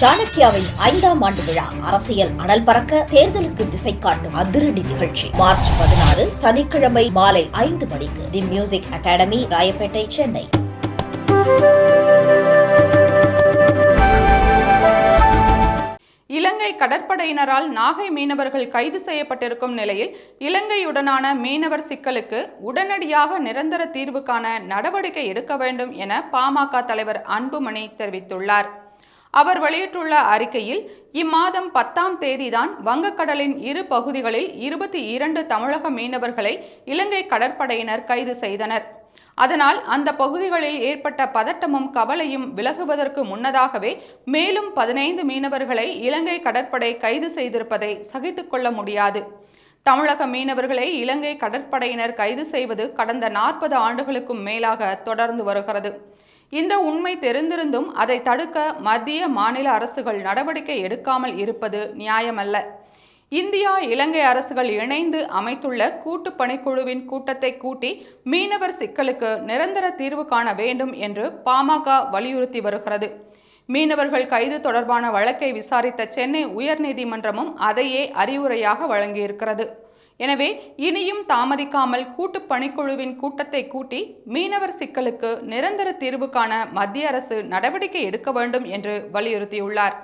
சாணக்கியாவின் ஐந்தாம் ஆண்டு விழா அரசியல் அனல் பறக்க தேர்தலுக்கு திசை காட்டும் அதிரடி நிகழ்ச்சி. மார்ச் பதினாறு சனிக்கிழமை மாலை ஐந்து மணிக்கு the Music Academy Royapettah Chennai. இலங்கை கடற்படையினரால் நாகை மீனவர்கள் கைது செய்யப்பட்டிருக்கும் நிலையில் இலங்கையுடனான மீனவர் சிக்கலுக்கு உடனடியாக நிரந்தர தீர்வு காண நடவடிக்கை எடுக்க வேண்டும் என பாமக தலைவர் அன்புமணி தெரிவித்துள்ளார். அவர் வெளியிட்டுள்ள அறிக்கையில் இம்மாதம் பத்தாம் தேதிதான் வங்கக்கடலின் இரு பகுதிகளில் இருபத்தி இரண்டு தமிழக மீனவர்களை இலங்கை கடற்படையினர் கைது செய்தனர். அதனால் அந்த பகுதிகளில் ஏற்பட்ட பதட்டமும் கவலையும் விலகுவதற்கு முன்னதாகவே மேலும் பதினைந்து மீனவர்களை இலங்கை கடற்படை கைது செய்திருப்பதை சகித்துக்கொள்ள முடியாது. தமிழக மீனவர்களை இலங்கை கடற்படையினர் கைது செய்வது கடந்த நாற்பது ஆண்டுகளுக்கும் மேலாக தொடர்ந்து வருகிறது. இந்த உண்மை தெரிந்திருந்தும் அதை தடுக்க மத்திய மாநில அரசுகள் நடவடிக்கை எடுக்காமல் இருப்பது நியாயமல்ல. இந்தியா இலங்கை அரசுகள் இணைந்து அமைத்துள்ள கூட்டு பணிக்குழுவின் கூட்டத்தை கூட்டி மீனவர் சிக்கலுக்கு நிரந்தர தீர்வு காண வேண்டும் என்று பாமக வலியுறுத்தி வருகிறது. மீனவர்கள் கைது தொடர்பான வழக்கை விசாரித்த சென்னை உயர்நீதிமன்றமும் அதையே அறிவுரையாக வழங்கியிருக்கிறது. எனவே இனியும் தாமதிக்காமல் கூட்டு பணிக்குழுவின் கூட்டத்தை கூட்டி மீனவர் சிக்கலுக்கு நிரந்தர தீர்வு காண மத்திய அரசு நடவடிக்கை எடுக்க வேண்டும் என்று வலியுறுத்தியுள்ளார்.